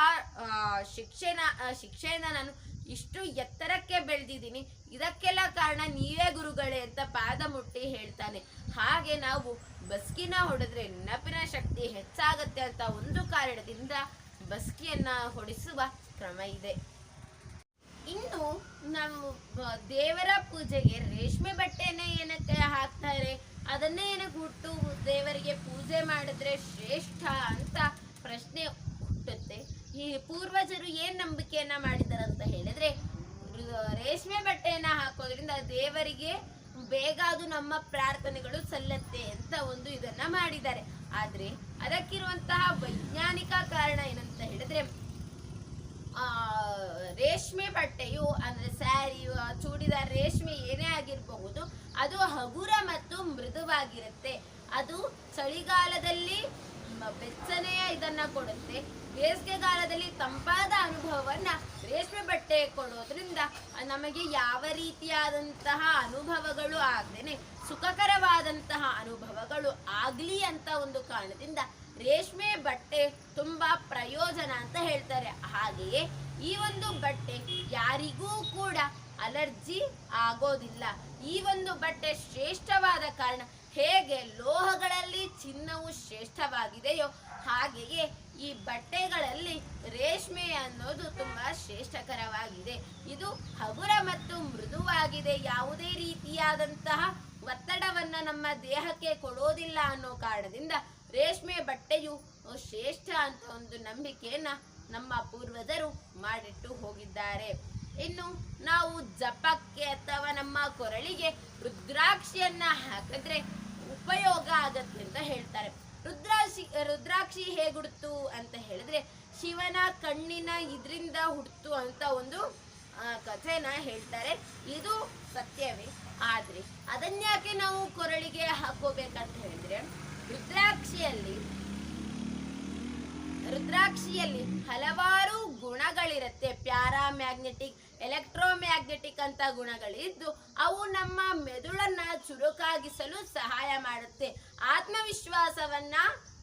ಶಿಕ್ಷೆನ ಶಿಕ್ಷೆಯಿಂದ ನಾನು ಇಷ್ಟು ಎತ್ತರಕ್ಕೆ ಬೆಳೆದಿದ್ದೀನಿ. ಇದಕ್ಕೆಲ್ಲ ಕಾರಣ ನೀವೇ ಗುರುಗಳೇ ಅಂತ ಪಾದ ಮುಟ್ಟಿ ಹೇಳ್ತಾನೆ. ಹಾಗೆ ನಾವು ಬಸ್ಕಿನ ಹೊಡೆದ್ರೆ ನೆನಪಿನ ಶಕ್ತಿ ಹೆಚ್ಚಾಗತ್ತೆ ಅಂತ ಒಂದು ಕಾರಣದಿಂದ ಬಸ್ಕಿಯನ್ನ ಹೊಡಿಸುವ ಕ್ರಮ ಇದೆ. ಇನ್ನು ನಾವು ದೇವರ ಪೂಜೆಗೆ ರೇಷ್ಮೆ ಬಟ್ಟೆನೇ ಏನಕ್ಕೆ ಹಾಕ್ತಾರೆ? ಅದನ್ನೇ ಹುಟ್ಟು ದೇವರಿಗೆ ಪೂಜೆ ಮಾಡಿದ್ರೆ ಶ್ರೇಷ್ಠ ಅಂತ ಪ್ರಶ್ನೆ ಹುಟ್ಟುತ್ತೆ. ಈ ಪೂರ್ವಜರು ಏನ್ ನಂಬಿಕೆಯನ್ನ ಮಾಡಿದ್ದಾರೆ ಅಂತ ಹೇಳಿದ್ರೆ ರೇಷ್ಮೆ ಬಟ್ಟೆಯನ್ನ ಹಾಕೋದ್ರಿಂದ ದೇವರಿಗೆ ಬೇಗ ಅದು ನಮ್ಮ ಪ್ರಾರ್ಥನೆಗಳು ಸಲ್ಲತ್ತೆ ಅಂತ ಒಂದು ಇದನ್ನ ಮಾಡಿದ್ದಾರೆ. ಆದ್ರೆ ಅದಕ್ಕಿರುವಂತಹ ವೈಜ್ಞಾನಿಕ ಕಾರಣ ಏನಂತ ಹೇಳಿದ್ರೆ ಆ, ರೇಷ್ಮೆ ಬಟ್ಟೆಯು ಅಂದ್ರೆ ಸ್ಯಾರಿಯು ಚೂಡಿದಾರ್ ರೇಷ್ಮೆ ಏನೇ ಆಗಿರಬಹುದು ಅದು ಹಗುರ ಮತ್ತು ಮೃದುವಾಗಿರುತ್ತೆ. ಅದು ಚಳಿಗಾಲದಲ್ಲಿ ಬೆಚ್ಚನೆಯ ಇದನ್ನ ಕೊಡುತ್ತೆ. ಬೇಸಿಗೆಗಾಲದಲ್ಲಿ ತಂಪಾದ ಅನುಭವವನ್ನ ರೇಷ್ಮೆ ಬಟ್ಟೆ ಕೊಡೋದ್ರಿಂದ ನಮಗೆ ಯಾವ ರೀತಿಯಾದಂತಹ ಅನುಭವಗಳು ಆಗದೇನೆ, ಸುಖಕರವಾದಂತಹ ಅನುಭವಗಳು ಆಗ್ಲಿ ಅಂತ ಒಂದು ಕಾರಣದಿಂದ ರೇಷ್ಮೆ ಬಟ್ಟೆ ತುಂಬಾ ಪ್ರಯೋಜನ ಅಂತ ಹೇಳ್ತಾರೆ. ಹಾಗೆಯೇ ಈ ಒಂದು ಬಟ್ಟೆ ಯಾರಿಗೂ ಕೂಡ ಅಲರ್ಜಿ ಆಗೋದಿಲ್ಲ. ಈ ಒಂದು ಬಟ್ಟೆ ಶ್ರೇಷ್ಠವಾದ ಕಾರಣ ಹೇಗೆ ಲೋಹಗಳಲ್ಲಿ ಚಿನ್ನವು ಶ್ರೇಷ್ಠವಾಗಿದೆಯೋ ಹಾಗೆಯೇ ಈ ಬಟ್ಟೆಗಳಲ್ಲಿ ರೇಷ್ಮೆ ಅನ್ನೋದು ತುಂಬಾ ಶ್ರೇಷ್ಠಕರವಾಗಿದೆ. ಇದು ಹಗುರ ಮತ್ತು ಮೃದುವಾಗಿದೆ. ಯಾವುದೇ ರೀತಿಯಾದಂತಹ ಒತ್ತಡವನ್ನ ನಮ್ಮ ದೇಹಕ್ಕೆ ಕೊಡೋದಿಲ್ಲ ಅನ್ನೋ ಕಾರಣದಿಂದ ರೇಷ್ಮೆ ಬಟ್ಟೆಯು ಶ್ರೇಷ್ಠ ಅಂತ ಒಂದು ನಂಬಿಕೆಯನ್ನ ನಮ್ಮ ಪೂರ್ವಜರು ಮಾಡಿಟ್ಟು ಹೋಗಿದ್ದಾರೆ. ಇನ್ನು ನಾವು ಜಪಕ್ಕೆ ಅಥವಾ ನಮ್ಮ ಕೊರಳಿಗೆ ರುದ್ರಾಕ್ಷಿಯನ್ನ ಹಾಕಿದ್ರೆ ಉಪಯೋಗ ಆಗತ್ತೆ ಅಂತ ಹೇಳ್ತಾರೆ. ರುದ್ರಾಕ್ಷಿ ರುದ್ರಾಕ್ಷಿ ಹೇಗುಡ್ತು ಅಂತ ಹೇಳಿದ್ರೆ ಶಿವನ ಕಣ್ಣಿನ ಇದರಿಂದ ಹುಡ್ತು ಅಂತ ಒಂದು ಕಥೆನ ಹೇಳ್ತಾರೆ. ಇದು ಸತ್ಯವೇ. ಆದ್ರೆ ಅದನ್ಯಾಕೆ ನಾವು ಕೊರಳಿಗೆ ಹಾಕೋಬೇಕಂತ ಹೇಳಿದ್ರೆ ರುದ್ರಾಕ್ಷಿಯಲ್ಲಿ ರುದ್ರಾಕ್ಷಿಯಲ್ಲಿ ಹಲವಾರು ಗುಣಗಳಿರುತ್ತೆ. ಪ್ಯಾರಾಮ್ಯಾಗ್ನೆಟಿಕ್ ಎಲೆಕ್ಟ್ರೋಮ್ಯಾಗ್ನೆಟಿಕ್ ಅಂತ ಗುಣಗಳಿದ್ದು ಅವು ನಮ್ಮ ಮೆದುಳನ್ನ ಚುರುಕಾಗಿಸಲು ಸಹಾಯ ಮಾಡುತ್ತೆ. ಆತ್ಮವಿಶ್ವಾಸವನ್ನ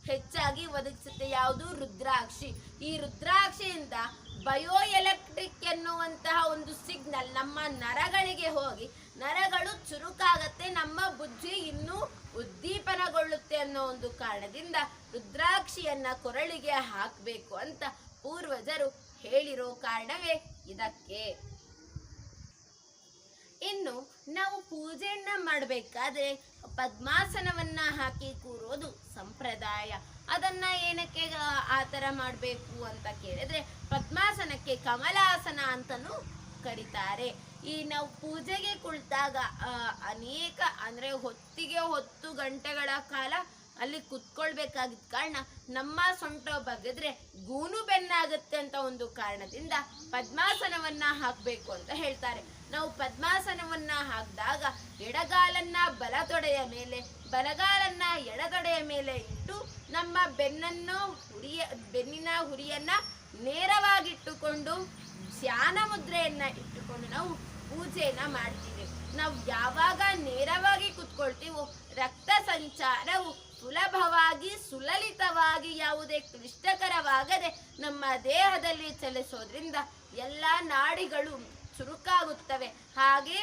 ಹೆಚ್ಚಾಗಿ ಒದಗಿಸುತ್ತೆ. ಯಾವುದು? ರುದ್ರಾಕ್ಷಿ. ಈ ರುದ್ರಾಕ್ಷಿಯಿಂದ ಬಯೋ ಎಲೆಕ್ಟ್ರಿಕ್ ಎನ್ನುವಂತಹ ಒಂದು ಸಿಗ್ನಲ್ ನಮ್ಮ ನರಗಳಿಗೆ ಹೋಗಿ ನರಗಳು ಚುರುಕಾಗತ್ತೆ, ನಮ್ಮ ಬುದ್ಧಿ ಇನ್ನೂ ಉದ್ದೀಪನಗೊಳ್ಳುತ್ತೆ ಅನ್ನೋ ಒಂದು ಕಾರಣದಿಂದ ರುದ್ರಾಕ್ಷಿಯನ್ನ ಕೊರಳಿಗೆ ಹಾಕಬೇಕು ಅಂತ ಪೂರ್ವಜರು ಹೇಳಿರೋ ಕಾರಣವೇ ಇದಕ್ಕೆ. ಇನ್ನು ನಾವು ಪೂಜೆಯನ್ನ ಮಾಡಬೇಕಾದ್ರೆ ಪದ್ಮಾಸನವನ್ನ ಹಾಕಿ ಕೂರೋದು ಸಂಪ್ರದಾಯ. ಅದನ್ನ ಏನಕ್ಕೆ, ಆ- ಥರ ಮಾಡಬೇಕು ಅಂತ ಕೇಳಿದ್ರೆ ಪದ್ಮಾಸನಕ್ಕೆ ಕಮಲಾಸನ ಅಂತನೂ ಕರೀತಾರೆ. ಈ ನಾವು ಪೂಜೆಗೆ ಕುಳಿತಾಗ ಅನೇಕ, ಅಂದ್ರೆ ಹೊತ್ತಿಗೆ ಹೊತ್ತು ಗಂಟೆಗಳ ಕಾಲ ಅಲ್ಲಿ ಕುತ್ಕೊಳ್ಬೇಕಾಗಿದ್ದ ಕಾರಣ ನಮ್ಮ ಸೊಂಟ ಬಗೆದ್ರೆ ಗೂನು ಬೆನ್ನಾಗುತ್ತೆ ಅಂತ ಒಂದು ಕಾರಣದಿಂದ ಪದ್ಮಾಸನವನ್ನ ಹಾಕಬೇಕು ಅಂತ ಹೇಳ್ತಾರೆ. ನಾವು ಪದ್ಮಾಸನವನ್ನ ಹಾಕಿದಾಗ ಎಡಗಾಲನ್ನ ಬಲತೊಡೆಯ ಮೇಲೆ, ಬಲಗಾಲನ್ನ ಎಡತೊಡೆಯ ಮೇಲೆ ಇಟ್ಟು ನಮ್ಮ ಬೆನ್ನನ್ನು ಹುರಿಯ, ಬೆನ್ನಿನ ಹುರಿಯನ್ನ ನೇರವಾಗಿಟ್ಟುಕೊಂಡು ಧ್ಯಾನ ಮುದ್ರೆಯನ್ನ ಇಟ್ಟುಕೊಂಡು ನಾವು ಪೂಜೆಯನ್ನ ಮಾಡ್ತೀವಿ. ನಾವು ಯಾವಾಗ ನೇರವಾಗಿ ಕುತ್ಕೊಳ್ತೀವೋ ರಕ್ತ ಸಂಚಾರವು ಸುಲಭವಾಗಿ, ಸುಲಲಿತವಾಗಿ ಯಾವುದೇ ಕ್ಲಿಷ್ಟಕರವಾಗದೆ ನಮ್ಮ ದೇಹದಲ್ಲಿ ಚಲಿಸೋದ್ರಿಂದ ಎಲ್ಲ ನಾಡಿಗಳು ಚುರುಕಾಗುತ್ತವೆ. ಹಾಗೆ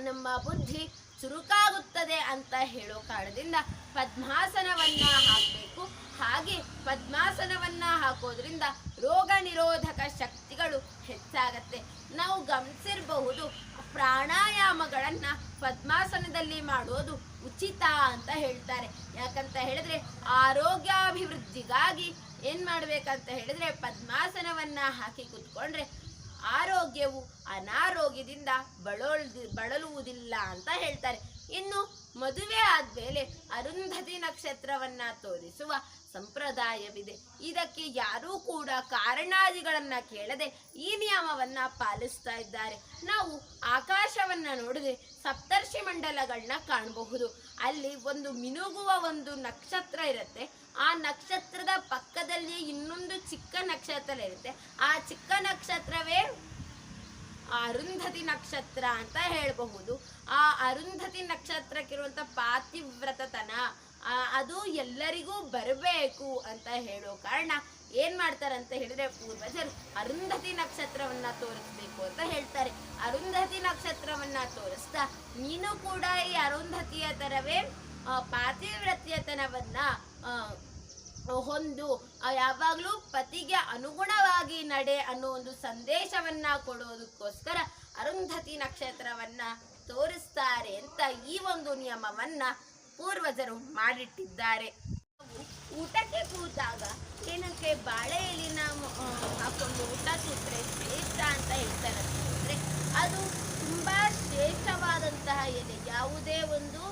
ನಮ್ಮ ಬುದ್ಧಿ ಚುರುಕಾಗುತ್ತದೆ ಅಂತ ಹೇಳೋ ಕಾರಣದಿಂದ ಪದ್ಮಾಸನವನ್ನ ಹಾಕಬೇಕು. ಹಾಗೆ ಪದ್ಮಾಸನವನ್ನ ಹಾಕೋದ್ರಿಂದ ರೋಗ ನಿರೋಧಕ ಶಕ್ತಿಗಳು ಹೆಚ್ಚಾಗತ್ತೆ. ನಾವು ಗಮನಿಸಿರಬಹುದು ಪ್ರಾಣಾಯಾಮಗಳನ್ನ ಪದ್ಮಾಸನದಲ್ಲಿ ಮಾಡೋದು ಉಚಿತ ಅಂತ ಹೇಳ್ತಾರೆ. ಯಾಕಂತ ಹೇಳಿದ್ರೆ ಆರೋಗ್ಯಾಭಿವೃದ್ಧಿಗಾಗಿ ಏನ್ ಮಾಡ್ಬೇಕಂತ ಹೇಳಿದ್ರೆ ಪದ್ಮಾಸನವನ್ನ ಹಾಕಿ ಕುತ್ಕೊಂಡ್ರೆ ಆರೋಗ್ಯವು ಅನಾರೋಗ್ಯದಿಂದ ಬಳೋಳ್ ಬಳಲುವುದಿಲ್ಲ ಅಂತ ಹೇಳ್ತಾರೆ. ಇನ್ನು ಮದುವೆ ಆದ್ಮೇಲೆ ಅರುಂಧತಿ ನಕ್ಷತ್ರವನ್ನ ತೋರಿಸುವ ಸಂಪ್ರದಾಯವಿದೆ. ಇದಕ್ಕೆ ಯಾರೂ ಕೂಡ ಕಾರಣಾದಿಗಳನ್ನು ಕೇಳದೆ ಈ ನಿಯಮವನ್ನ ಪಾಲಿಸ್ತಾ ಇದ್ದಾರೆ. ನಾವು ಆಕಾಶವನ್ನ ನೋಡಿದ್ರೆ ಸಪ್ತರ್ಷಿ ಮಂಡಲಗಳನ್ನ ಕಾಣಬಹುದು. ಅಲ್ಲಿ ಒಂದು ಮಿನುಗುವ ಒಂದು ನಕ್ಷತ್ರ ಇರುತ್ತೆ. ಆ ನಕ್ಷತ್ರದ ಪಕ್ಕದಲ್ಲಿ ಇನ್ನೊಂದು ಚಿಕ್ಕ ನಕ್ಷತ್ರ ಇರುತ್ತೆ. ಆ ಚಿಕ್ಕ ನಕ್ಷತ್ರವೇ ಅರುಂಧತಿ ನಕ್ಷತ್ರ ಅಂತ ಹೇಳಬಹುದು. ಆ ಅರುಂಧತಿ ನಕ್ಷತ್ರಕ್ಕಿರುವಂಥ ಪಾತಿವ್ರತತನ ಅದು ಎಲ್ಲರಿಗೂ ಬರಬೇಕು ಅಂತ ಹೇಳೋ ಕಾರಣ ಏನ್ ಮಾಡ್ತಾರಂತ ಹೇಳಿದ್ರೆ ಪೂರ್ವಜರು ಅರುಂಧತಿ ನಕ್ಷತ್ರವನ್ನ ತೋರಿಸ್ಬೇಕು ಅಂತ ಹೇಳ್ತಾರೆ. ಅರುಂಧತಿ ನಕ್ಷತ್ರವನ್ನ ತೋರಿಸ್ತಾ ನೀನು ಕೂಡ ಈ ಅರುಂಧತಿಯ ತರವೇ ಪಾತಿವ್ರತ್ಯತನವನ್ನ ಹೊಂದು ಯಾವಾಗಲೂ ಪತಿಗೆ ಅನುಗುಣವಾಗಿ ನಡೆ ಅನ್ನೋ ಒಂದು ಸಂದೇಶವನ್ನ ಕೊಡೋದಕ್ಕೋಸ್ಕರ ಅರುಂಧತಿ ನಕ್ಷತ್ರವನ್ನ ತೋರಿಸ್ತಾರೆ ಅಂತ ಈ ಒಂದು ನಿಯಮವನ್ನ ಪೂರ್ವಜರು ಮಾಡಿಟ್ಟಿದ್ದಾರೆ. ಊಟಕ್ಕೆ ಕೂತಾಗ ಏನಕ್ಕೆ ಬಾಳೆ ಎಲಿನ ಹಾಕೊಂಡು ಊಟ ಕೂತ್ರೆ ಶ್ರೇಷ್ಠ ಅಂತ ಹೇಳ್ತಾರೆ. ಅದು ತುಂಬಾ ಶ್ರೇಷ್ಠವಾದಂತಹ ಎಲೆ. ಯಾವುದೇ ಒಂದು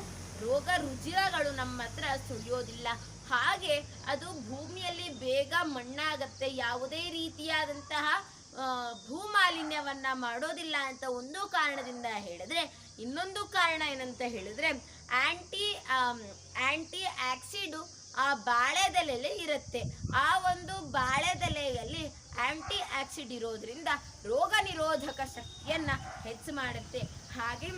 ರೋಗ ರುಜಿರಗಳು ನಮ್ಮ ಹತ್ರ ಸುಳಿಯೋದಿಲ್ಲ. ಹಾಗೆ ಅದು ಭೂಮಿಯಲ್ಲಿ ಬೇಗ ಮಣ್ಣಾಗತ್ತೆ. ಯಾವುದೇ ರೀತಿಯಾದಂತಹ ಭೂಮಾಲಿನ್ಯವನ್ನ ಮಾಡೋದಿಲ್ಲ ಅಂತ ಒಂದು ಕಾರಣದಿಂದ ಹೇಳಿದ್ರೆ, ಇನ್ನೊಂದು ಕಾರಣ ಏನಂತ ಹೇಳಿದ್ರೆ ಆಂಟಿ ಆಂಟಿ ಆಕ್ಸಿಡು ಆ ಬಾಳೆದೆಲೆಯಲ್ಲಿ ಇರುತ್ತೆ. ಆ ಒಂದು ಬಾಳೆದೆಲೆಯಲ್ಲಿ ಆಂಟಿ ಆಕ್ಸಿಡ್ ಇರೋದ್ರಿಂದ ರೋಗ ನಿರೋಧಕ ಶಕ್ತಿಯನ್ನ ಹೆಚ್ಚು ಮಾಡುತ್ತೆ. ಹಾಗೆ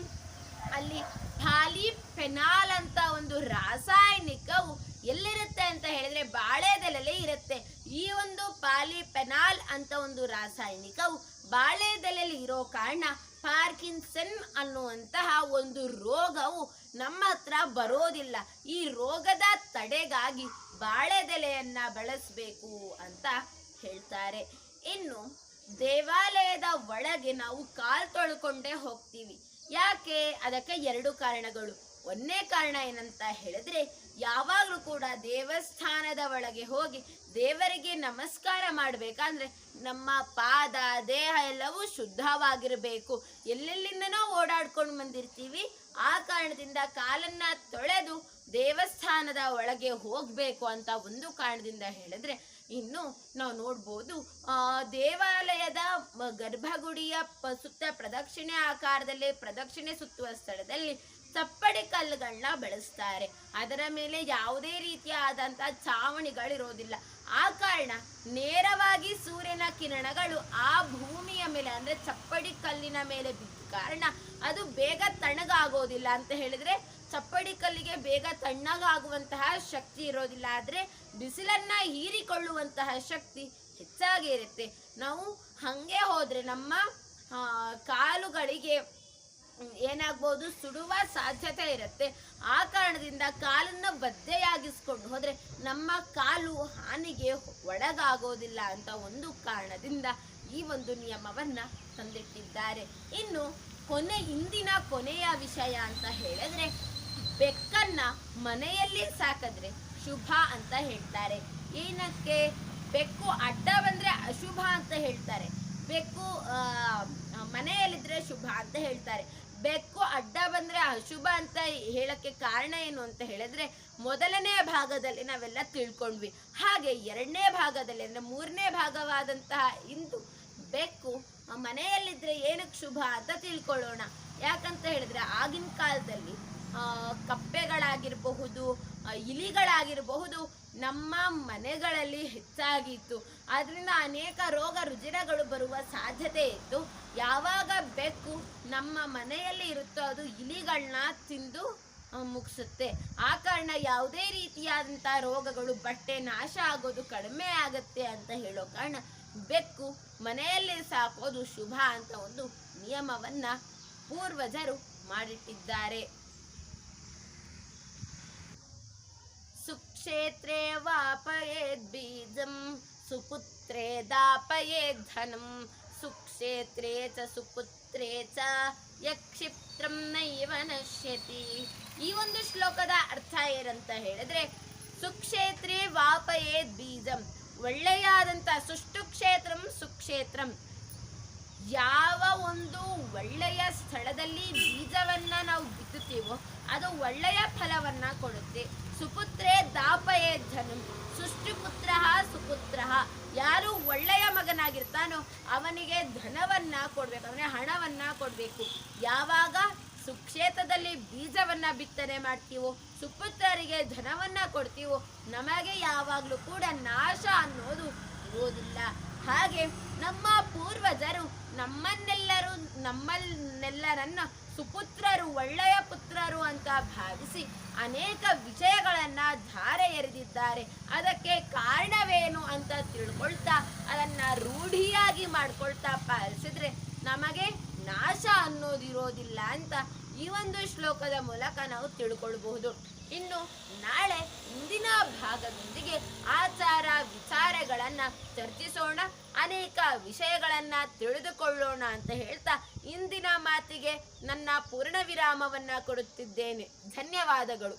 ಅಲ್ಲಿ ಫೆನಾಲ್ ಅಂತ ಒಂದು ರಾಸಾಯನಿಕವು ಎಲ್ಲಿರುತ್ತೆ ಅಂತ ಹೇಳಿದ್ರೆ ಬಾಳೆದೆಲೆಲೆ ಇರುತ್ತೆ. ಈ ಒಂದು ಪಾಲಿಫೆನಾಲ್ ಅಂತ ಒಂದು ರಾಸಾಯನಿಕವು ಬಾಳೆದೆಲೆಯಲ್ಲಿ ಇರೋ ಕಾರಣ ಪಾರ್ಕಿನ್ಸನ್ ಅನ್ನುವಂತಹ ಒಂದು ರೋಗವು ನಮ್ಮ ಹತ್ರ ಬರೋದಿಲ್ಲ. ಈ ರೋಗದ ತಡೆಗಾಗಿ ಬಾಳೆದೆಲೆಯನ್ನ ಬಳಸಬೇಕು ಅಂತ ಹೇಳ್ತಾರೆ. ಇನ್ನು ದೇವಾಲಯದ ಒಳಗೆ ನಾವು ಕಾಲ್ ತೊಳ್ಕೊಂಡೇ ಹೋಗ್ತೀವಿ. ಯಾಕೆ? ಅದಕ್ಕೆ ಎರಡು ಕಾರಣಗಳು. ಒಂದೇ ಕಾರಣ ಏನಂತ ಹೇಳಿದ್ರೆ, ಯಾವಾಗಲೂ ಕೂಡ ದೇವಸ್ಥಾನದ ಒಳಗೆ ಹೋಗಿ ದೇವರಿಗೆ ನಮಸ್ಕಾರ ಮಾಡಬೇಕಂದ್ರೆ ನಮ್ಮ ಪಾದ, ದೇಹ ಎಲ್ಲವೂ ಶುದ್ಧವಾಗಿರಬೇಕು. ಎಲ್ಲೆಲ್ಲಿಂದನೋ ಓಡಾಡ್ಕೊಂಡು ಬಂದಿರ್ತೀವಿ. ಆ ಕಾರಣದಿಂದ ಕಾಲನ್ನ ತೊಳೆದು ದೇವಸ್ಥಾನದ ಒಳಗೆ ಹೋಗಬೇಕು ಅಂತ ಒಂದು ಕಾರಣದಿಂದ ಹೇಳಿದ್ರೆ, ಇನ್ನು ನಾವು ನೋಡ್ಬೋದು ದೇವಾಲಯದ ಗರ್ಭಗುಡಿಯ ಸುತ್ತ ಪ್ರದಕ್ಷಿಣೆ ಆಕಾರದಲ್ಲಿ, ಪ್ರದಕ್ಷಿಣೆ ಸುತ್ತುವ ಸ್ಥಳದಲ್ಲಿ ಚಪ್ಪಡಿ ಕಲ್ಲುಗಳನ್ನ ಬಳಸ್ತಾರೆ. ಅದರ ಮೇಲೆ ಯಾವುದೇ ರೀತಿಯಾದಂತಹ ಚಾವಣಿಗಳಿರೋದಿಲ್ಲ ಆ ಕಾರಣ ನೇರವಾಗಿ ಸೂರ್ಯನ ಕಿರಣಗಳು ಆ ಭೂಮಿಯ ಮೇಲೆ, ಅಂದ್ರೆ ಚಪ್ಪಡಿ ಕಲ್ಲಿನ ಮೇಲೆ ಬಿದ್ದ ಕಾರಣ ಅದು ಬೇಗ ತಣ್ಣಗಾಗೋದಿಲ್ಲ ಅಂತ ಹೇಳಿದ್ರೆ ಚಪ್ಪಡಿ ಕಲ್ಲಿಗೆ ಬೇಗ ತಣ್ಣಗಾಗುವಂತಹ ಶಕ್ತಿ ಇರೋದಿಲ್ಲ. ಆದ್ರೆ ಬಿಸಿಲನ್ನ ಹೀರಿಕೊಳ್ಳುವಂತಹ ಶಕ್ತಿ ಹೆಚ್ಚಾಗಿ ಇರುತ್ತೆ. ನಾವು ಹಂಗೆ ಹೋದ್ರೆ ನಮ್ಮ ಕಾಲುಗಳಿಗೆ ಏನಾಗ್ಬೋದು, ಸುಡುವ ಸಾಧ್ಯತೆ ಇರುತ್ತೆ. ಆ ಕಾರಣದಿಂದ ಕಾಲನ್ನ ಬದ್ದೆಯಾಗಿಸ್ಕೊಂಡು ಹೋದ್ರೆ ನಮ್ಮ ಕಾಲು ಹಾನಿಗೆ ಒಳಗಾಗೋದಿಲ್ಲ ಅಂತ ಒಂದು ಕಾರಣದಿಂದ ಈ ಒಂದು ನಿಯಮವನ್ನ ತಂದಿಟ್ಟಿದ್ದಾರೆ. ಇನ್ನು ಕೊನೆ ಹಿಂದಿನ ಕೊನೆಯ ವಿಷಯ ಅಂತ ಹೇಳಿದ್ರೆ, ಬೆಕ್ಕನ್ನ ಮನೆಯಲ್ಲಿ ಸಾಕಿದ್ರೆ ಶುಭ ಅಂತ ಹೇಳ್ತಾರೆ. ಏನಕ್ಕೆ? ಬೆಕ್ಕು ಅಡ್ಡ ಬಂದ್ರೆ ಅಶುಭ ಅಂತ ಹೇಳ್ತಾರೆ. ಬೆಕ್ಕು ಮನೆಯಲ್ಲಿದ್ರೆ ಶುಭ ಅಂತ ಹೇಳ್ತಾರೆ. ಬೆಕ್ಕು ಅಡ್ಡ ಬಂದ್ರೆ ಅಶುಭ ಅಂತ ಹೇಳಕ್ಕೆ ಕಾರಣ ಏನು ಅಂತ ಹೇಳಿದ್ರೆ, ಮೊದಲನೇ ಭಾಗದಲ್ಲಿ ನಾವೆಲ್ಲ ತಿಳ್ಕೊಂಡ್ವಿ. ಹಾಗೆ ಎರಡನೇ ಭಾಗದಲ್ಲಿ ಅಂದ್ರೆ ಮೂರನೇ ಭಾಗವಾದಂತಹ ಇಂದು ಬೆಕ್ಕು ಮನೆಯಲ್ಲಿದ್ದರೆ ಏನಕ್ಕೆ ಶುಭ ಅಂತ ತಿಳ್ಕೊಳ್ಳೋಣ. ಯಾಕಂತ ಹೇಳಿದ್ರೆ ಆಗಿನ ಕಾಲದಲ್ಲಿ ಕಪ್ಪೆಗಳಾಗಿರಬಹುದು ಇಲಿಗಳಾಗಿರಬಹುದು ನಮ್ಮ ಮನೆಗಳಲ್ಲಿ ಹೆಚ್ಚಾಗಿತ್ತು. ಆದ್ರಿಂದ ಅನೇಕ ರೋಗ ರುಜಿನಗಳು ಬರುವ ಸಾಧ್ಯತೆ ಇತ್ತು. ಯಾವಾಗ ಬೆಕ್ಕು ನಮ್ಮ ಮನೆಯಲ್ಲಿ ಇರುತ್ತೋ ಅದು ಇಲಿಗಳನ್ನ ತಿಂದು ಮುಗಿಸುತ್ತೆ. ಆ ಕಾರಣ ಯಾವುದೇ ರೀತಿಯಾದಂಥ ರೋಗಗಳು, ಬಟ್ಟೆ ನಾಶ ಆಗೋದು ಕಡಿಮೆ ಆಗುತ್ತೆ ಅಂತ ಹೇಳೋ ಕಾರಣ ಬೆಕ್ಕು ಮನೆಯಲ್ಲಿ ಸಾಕೋದು ಶುಭ ಅಂತ ಒಂದು ನಿಯಮವನ್ನ ಪೂರ್ವಜರು ಮಾಡಿಟ್ಟಿದ್ದಾರೆ. ಸುಕ್ಷೇತ್ರೇ ವಾಪಯೇದ್ ಬೀಜಂ, ಸುಪುತ್ರೇ ದಾಪಯೇದ್ ಧನಂ, ಸುಕ್ಷೇತ್ರೇ ಚ, ಸುಪುತ್ರೇ ಚ, ಯಕ್ಷಿಪ್ತ್ರಂ ನೈವ ನಶ್ಯತಿ. ಈ ಒಂದು ಶ್ಲೋಕದ ಅರ್ಥ ಏನಂತ ಹೇಳಿದ್ರೆ, ಸುಕ್ಷೇತ್ರೇ ವಾಪಯೇದ್ ಬೀಜಂ ಒಳ್ಳೆಯಾದಂಥ ಸುಷ್ಟು ಕ್ಷೇತ್ರಂ ಸುಕ್ಷೇತ್ರಂ. ಯಾವ ಒಂದು ಒಳ್ಳೆಯ ಸ್ಥಳದಲ್ಲಿ ಬೀಜವನ್ನ ನಾವು ಬಿತ್ತುತ್ತೀವೋ ಅದು ಒಳ್ಳೆಯ ಫಲವನ್ನ ಕೊಡುತ್ತೆ. ಸುಪುತ್ರೇ ದಾಪಯೇ ಧನು ಸುಷ್ಟಿಪುತ್ರ ಸುಪುತ್ರ. ಯಾರು ಒಳ್ಳೆಯ ಮಗನಾಗಿರ್ತಾನೋ ಅವನಿಗೆ ಧನವನ್ನ ಕೊಡಬೇಕು ಅಂದರೆ ಹಣವನ್ನ ಕೊಡಬೇಕು. ಯಾವಾಗ? ಸುಕ್ಷೇತ್ರದಲ್ಲಿ ಬೀಜವನ್ನ ಬಿತ್ತನೆ ಮಾಡ್ತೀವೋ, ಸುಪುತ್ರರಿಗೆ ಧನವನ್ನ ಕೊಡ್ತೀವೋ, ನಮಗೆ ಯಾವಾಗಲೂ ಕೂಡ ನಾಶ ಅನ್ನೋದು ಇರುವುದಿಲ್ಲ ಹಾಗೆ ನಮ್ಮ ಪೂರ್ವಜರು ನಮ್ಮನ್ನೆಲ್ಲರೂ, ನಮ್ಮನ್ನೆಲ್ಲರನ್ನ ಸುಪುತ್ರರು, ಒಳ್ಳೆಯ ಪುತ್ರರು ಅಂತ ಭಾವಿಸಿ ಅನೇಕ ವಿಷಯಗಳನ್ನ ಧಾರೆ ಎರೆದಿದ್ದಾರೆ. ಅದಕ್ಕೆ ಕಾರಣವೇನು ಅಂತ ತಿಳ್ಕೊಳ್ತಾ, ಅದನ್ನ ರೂಢಿಯಾಗಿ ಮಾಡ್ಕೊಳ್ತಾ ಪಾಲಿಸಿದ್ರೆ ನಮಗೆ ನಾಶ ಅನ್ನೋದಿರೋದಿಲ್ಲ ಅಂತ ಈ ಒಂದು ಶ್ಲೋಕದ ಮೂಲಕ ನಾವು ತಿಳ್ಕೊಳ್ಬಹುದು. ಇನ್ನು ನಾಳೆ ಮುಂದಿನ ಭಾಗದೊಂದಿಗೆ ಆಚಾರ ವಿಚಾರಗಳನ್ನು ಚರ್ಚಿಸೋಣ, ಅನೇಕ ವಿಷಯಗಳನ್ನು ತಿಳಿದುಕೊಳ್ಳೋಣ ಅಂತ ಹೇಳ್ತಾ ಇಂದಿನ ಮಾತಿಗೆ ನನ್ನ ಪೂರ್ಣ ವಿರಾಮವನ್ನು ಕೊಡುತ್ತಿದ್ದೇನೆ. ಧನ್ಯವಾದಗಳು.